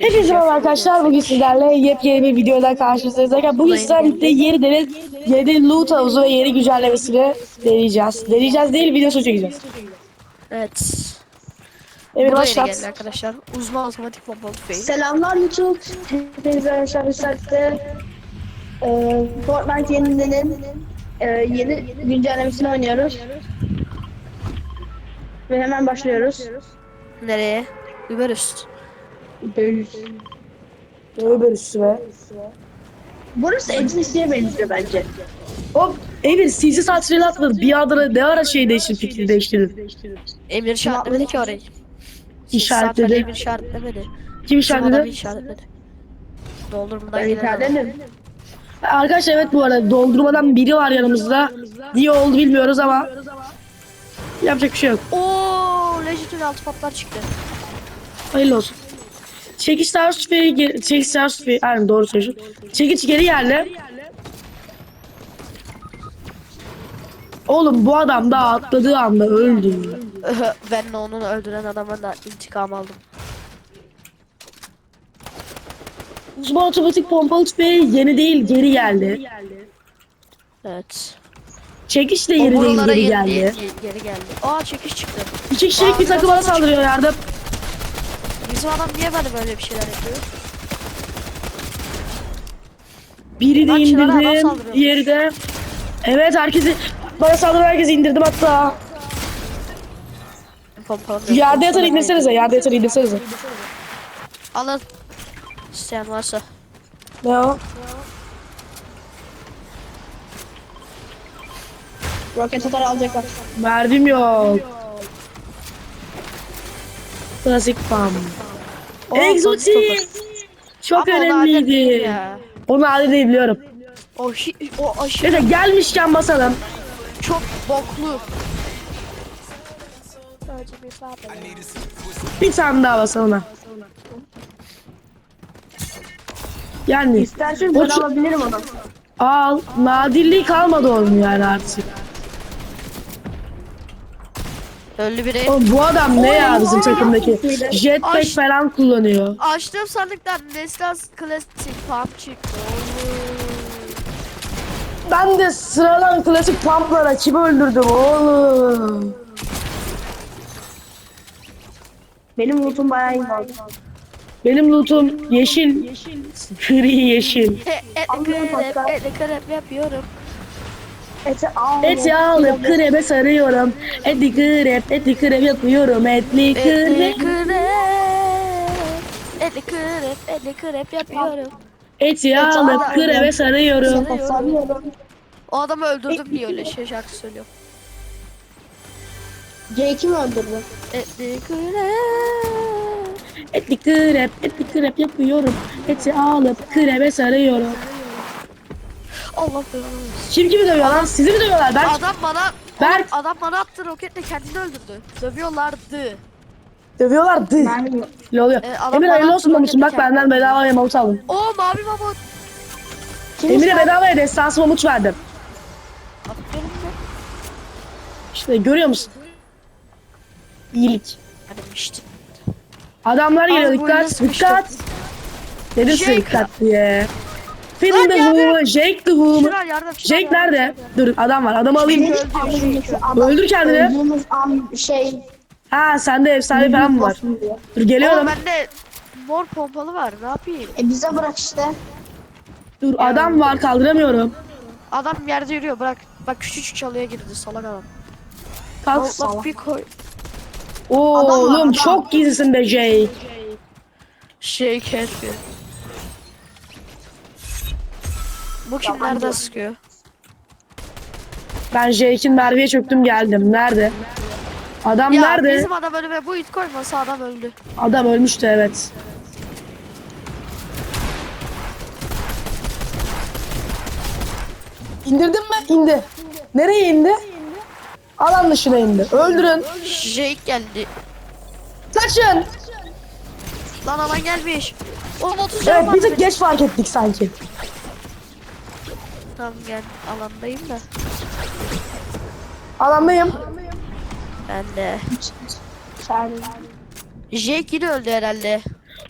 Hepinize merhaba arkadaşlar. Bugün sizlerle yepyeni bir videoda karşınızdayız. Arkadaşlar Bugün sizlerle yeni deniz, yeni loot havuzu ve yeni güncellemesini deneyeceğiz. Deneyeceğiz değil, videosu çekeceğiz. Evet. Evet Buraya geldi başlat. arkadaşlar. Uzman otomatik bomba tüfeği. Selamlar YouTube. Hepinize arkadaşlar bu saatte e, Fortnite yeninin e, yeni güncellemesini oynuyoruz. Ve hemen başlıyoruz. Nereye? Über üst. Tövbe üstüme. Burası Edis'e benziyor bence. Hop, evet CC saatleri atmadı. Bir anda ne ara şey değiştirdi, fikri değiştirdi. Emir işaretlemedi ki orayı. İşaretledi. Emir işaretlemedi. Kim işaretledi? işaretledi. Adam. internetim. Arkadaşlar evet bu arada doldurmadan biri var yanımızda. Niye oldu bilmiyoruz ama yapacak bir şey yok. Ooo Legit'in altı patlar çıktı. Hayırlı olsun. Çekiç ters tüfeği, ge- çekiç ters tüfeği, aynen doğru söylüyorsun. Çekiç geri geldi. Oğlum bu adam da atladığı anda öldü. ben onun öldüren adamın da intikam aldım. Uzman otomatik pompalı tüfeği yeni değil geri geldi. Evet. Çekiç de yeni değil geri geldi. geri geldi. Aa çekiş çıktı. İki kişilik bir takım bana saldırıyor yardım. Bizim adam niye böyle böyle bir şeyler yapıyor? Biri de adam indirdim, saldırıyormuş. diğeri de. Evet herkesi, bana saldıran herkesi indirdim hatta. Pompalı Yerde yatan indirsenize, yerde yatan indirsenize. Alın. İsteyen varsa. Ne o? Roket atar alacaklar. Mermim yok. Klasik pam. Oo, Egzotik. Çok Ama önemliydi. Onu halde değil biliyorum. O, hi- o aşırı Neyse gelmişken basalım. çok boklu. Bir tane daha basalım ha. Yani İsterseniz O ben alabilirim onu. al. Nadirliği kalmadı onun yani artık. Öldü biri. Oğlum bu adam ne ya bizim takımdaki? Jetpack Ay. falan kullanıyor. Açtığım sandıktan Neslas Klasik Pump çıktı. Ben de sıradan klasik pumplara kimi öldürdüm oğlum? Benim lootum bayağı iyi oldu. Benim lootum yeşil. Gri yeşil. E, Anlıyorum hatta. et krep yapıyorum. Eti al. Eti alıp krebe sarıyorum. Eti krep, eti krep yapıyorum. Etli Etli krep. krep. Etli krep, etli krep yapıyorum. Eti alıp krebe sarıyorum. Sarıyorum. O adamı öldürdüm diye öyle şey şarkı söylüyorum. Jake'i mi öldürdü? Etli krep. Etli krep, etli krep yapıyorum. Eti alıp krebe sarıyorum. Allah belanı. Kim kimi dövüyor lan? Sizi mi dövüyorlar? Ben Adam bana Berk. Oğlum, adam bana attı roketle kendini öldürdü. Dövüyorlardı. dövüyorlardı. Ben Ne oluyor? Ee, adam Emir bana hayırlı olsun Mamut'um. Bak roketle benden bedava mamut aldım. O mavi mamut. Emir'e bedavaya destansı mamut verdim. Aferin de. İşte görüyor musun? İyilik. İşte. Adamlar geliyor bu dikkat nasıl bir dikkat. Dedim size Jake. dikkat diye. The ya Who, Jake yardım. Şural Jake yardım, nerede? Dur adam var adamı alayım. Öldür kendini. Öldüğümüz an şey Ha sende efsane falan mı var? olsun. Dur yardım. geliyorum. Oğlum bende mor pompalı var. Ne yapayım? E bize bırak işte. Dur adam var kaldıramıyorum. Adam yerde yürüyor. Bırak. Bak küçücük çalıya girdi salak adam. Kalk. Allah bir koy. Oğlum çok gizlisin be Jake. Şey keşfi. Bu kim nereden sıkıyor? Ben Jake'in Merve'ye çöktüm geldim. Nerede? Adam Ya nerede? bizim adam önüme bu it koymasa adam öldü. Adam ölmüştü evet. İndirdin mi? İndi. Nereye indi? Alan dışına indi. Öldürün. Jake geldi. Kaçın. Lan alan gelmiş. Oğlum 30 canım Evet var bir tık benim. geç fark ettik sanki. Tamam gel alandayım da. Alandayım. Ben de. Sen Jake yine öldü herhalde.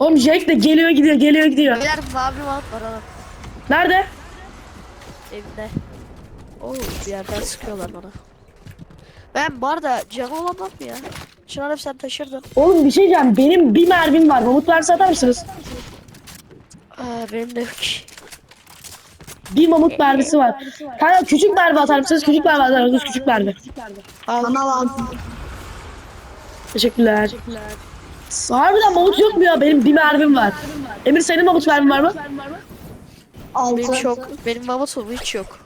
Oğlum Jack de geliyor gidiyor geliyor gidiyor. Beyler mavi mount var adam Nerede? evinde. Oo bir yerden sıkıyorlar bana. Ben bu arada canı olamam ya? Çınar hep sen taşırdın. Oğlum bir şey diyeceğim. Benim bir mermim var. Mamut mermisi atar mısınız? Aa benim de yok. Bir mamut mermisi var. Kanka küçük mermi atar mısınız? Küçük mermi atar mısınız? Küçük mermi. Al. Bana lan. Teşekkürler. Harbiden mamut yok mu ya? Benim bir mermim var. Emir senin mamut mermin var mı? Altı. Benim çok. Benim mamutum hiç yok.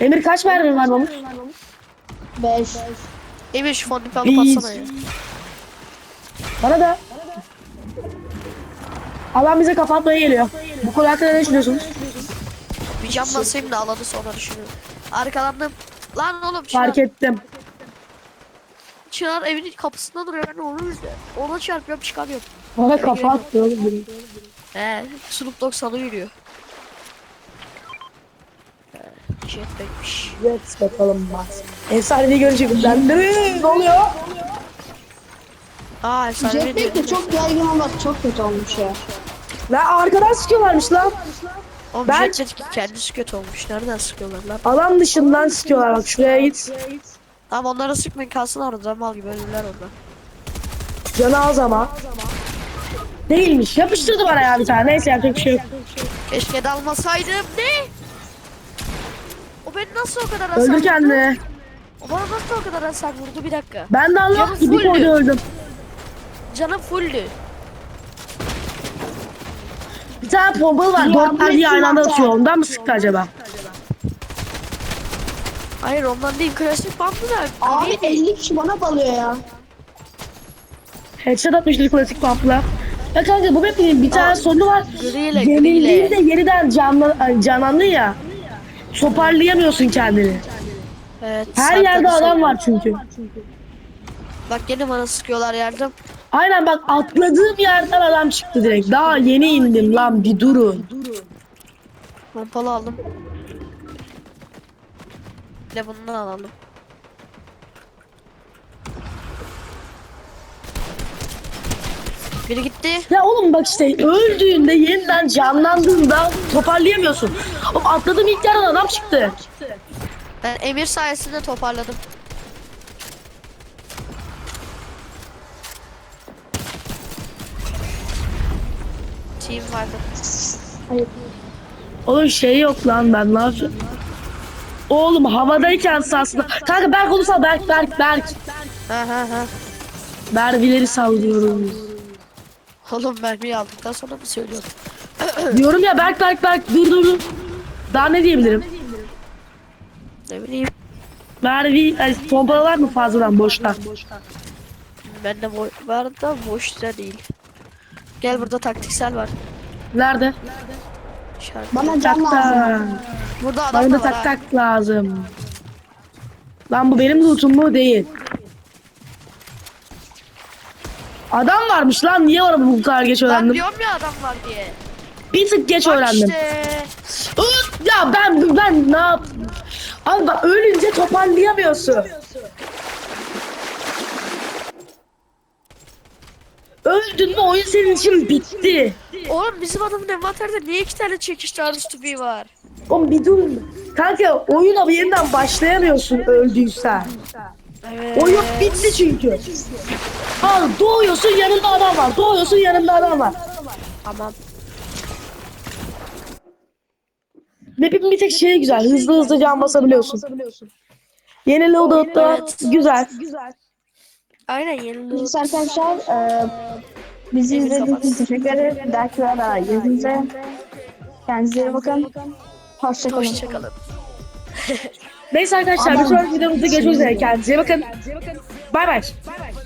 Emir kaç mermin var mamut? Beş. Emir şu fondip alıp atsana ya. Bana da. Alan bize kapatmaya geliyor. Bu konu hakkında ne düşünüyorsunuz? Cam basayım da alanı sonra düşünüyorum. Arkalandım. Lan oğlum Çınar, Fark ettim. Çınar evinin kapısında duruyor. Ben onu izle. Ona çarpıyorum çıkamıyorum. Bana kafa attı oğlum biri. He, Snoop Dogg sana yürüyor. He, Jetpack'miş. Evet bakalım bas. Efsanevi görünce bizden. Ne oluyor? Aa efsane Jetpack diyor. de çok yaygın olmak çok kötü olmuş ya. Lan arkadan sıkıyorlarmış lan. Oğlum Ben- Jetpack kendisi kötü olmuş. Nereden sıkıyorlar lan? Alan dışından sıkıyorlar bak şuraya git. Tamam onlara sıkmayın kalsın orada mal gibi ölürler orada. Canı az ama. Değilmiş. Yapıştırdı bana ya bir tane. Neyse yapacak bir şey yok. Keşke dalmasaydım. Ne? O beni nasıl o kadar hasar Öldür vurdu? kendini. O bana nasıl o kadar hasar vurdu bir dakika. Ben de Allah Canı gibi fulldü. koydu öldüm. Canım fulldü. Bir tane pompalı var. Dört mermiyi aynı anda atıyor. Ondan mı sıktı acaba? Hayır ondan değil klasik bandı da. Abi 50 kişi bana balıyor ya. Headshot atmıştır klasik pumpla. Ya kanka bu map'in bir tane sonu var. Griyle Yenildiğinde yeniden canlan ay, canlandın ya. Toparlayamıyorsun kendini. Evet, Her yerde adam var çünkü. Bak gene bana sıkıyorlar yardım. Aynen bak atladığım yerden adam çıktı direkt. Daha yeni indim lan bir durun. Pompalı aldım. Bir de bundan alalım. Biri gitti. Ya oğlum bak işte öldüğünde yeniden canlandığında toparlayamıyorsun. Oğlum atladığım ilk yerden adam çıktı. Ben Emir sayesinde toparladım. Team vardı. Hayır. Oğlum şey yok lan ben ne yapacağım? Oğlum havadayken aslında. Kanka Berk onu sal Berk Berk Berk. Mermileri sallıyorum. Oğlum mermiyi aldıktan sonra mı söylüyorum? Diyorum ya Berk Berk Berk dur dur dur. Daha ne diyebilirim? Ne bileyim. Mermi, yani pompalı var mı fazladan boşta? Bende bo- var da boş da değil. Gel burada taktiksel var. Nerede? İşaret. Bana Tak can lazım. tak. Burada adam Bana da da var tak ha. tak lazım. Lan bu benim lootum mu? Değil. Adam varmış lan niye var bu kadar geç Ben öğrendim? diyorum ya adam var diye. Bir tık geç Bak öğrendim. işte. Ya ben ben ne yap? Abi bak ölünce toparlayamıyorsun. Öldün mü oyun senin için bitti. Oğlum bizim adamın envanterde niye iki tane çekiş tarzı tüfeği var? Oğlum bir dur. Kanka oyuna yeniden başlayamıyorsun öldüysen. Evet. Oyun bitti çünkü. Al doğuyorsun yanında adam var. Doğuyorsun yanında adam var. Tamam. Map'in bir tek şeyi güzel. Hızlı hızlı can basabiliyorsun. Yeni loadout'ta Evet. güzel. Aynen yeni Neyse arkadaşlar e, bizi izlediğiniz için teşekkür ederim. Bir dahaki videoda yüzünüze. Kendinize iyi bakın. Hoşçakalın. Hoşçakalın. Neyse arkadaşlar bir sonraki videomuzda görüşmek üzere. Kendinize iyi bakın. Bay bay.